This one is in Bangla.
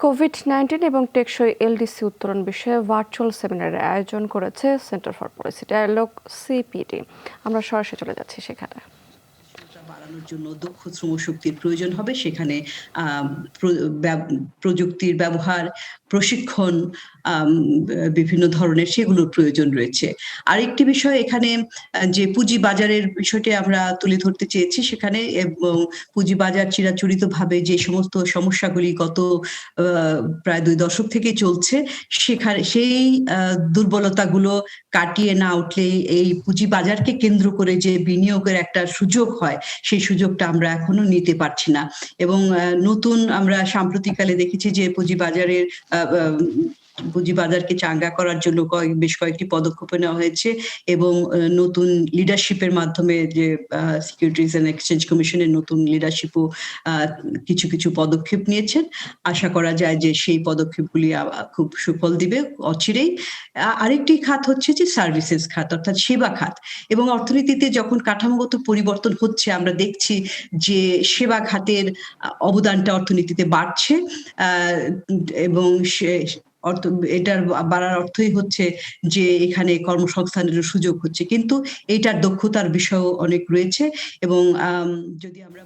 কোভিড নাইন্টিন এবং টেকসই এলডিসি উত্তরণ বিষয়ে ভার্চুয়াল সেমিনারের আয়োজন করেছে centre for policy dialogue CPD আমরা সরাসরি চলে যাচ্ছি সেখানে। বাড়ানোর জন্য দক্ষ শ্রমশক্তির প্রয়োজন হবে। সেখানে প্রযুক্তির ব্যবহার, প্রশিক্ষণ বিভিন্ন ধরনের সেগুলোর প্রয়োজন রয়েছে। আরেকটি বিষয় এখানে, যে পুঁজি বাজারের বিষয়টি আমরা তুলে ধরতে চেয়েছি, সেখানে এবং পুঁজি বাজার চিরাচরিত ভাবে যে সমস্ত সমস্যাগুলি গত প্রায় দুই দশক থেকে চলছে, সেখানে, সেই দুর্বলতাগুলো কাটিয়ে না উঠলে এই পুঁজি বাজারকে কেন্দ্র করে যে বিনিয়োগের একটা সুযোগ হয় সেই সুযোগটা আমরা এখনও নিতে পারছি না। এবং নতুন আমরা সাম্প্রতিককালে দেখেছি যে পুঁজি বাজারের আহ, আহ, পুঁজি বাজারকে চাঙ্গা করার জন্য কয়েক বেশ কয়েকটি পদক্ষেপ নেওয়া হয়েছে এবং নতুন লিডারশিপের মাধ্যমে যে সিকিউরিটিজ অ্যান্ড এক্সচেঞ্জ কমিশনের নতুন লিডারশিপও কিছু কিছু পদক্ষেপ নিয়েছেন। আশা করা যায় যে সেই পদক্ষেপগুলি খুব সুফল দিবে অচিরেই। আরেকটি খাত হচ্ছে যে সার্ভিসেস খাত অর্থাৎ সেবা খাত এবং অর্থনীতিতে যখন কাঠামোগত পরিবর্তন হচ্ছে আমরা দেখছি যে সেবা খাতের অবদানটা অর্থনীতিতে বাড়ছে। এবং সে- অর্থ, এটার বাড়ার অর্থই হচ্ছে যে এখানে কর্মসংস্থানের সুযোগ হচ্ছে। কিন্তু এটার দক্ষতার বিষয়ও অনেক রয়েছে এবং যদি আমরা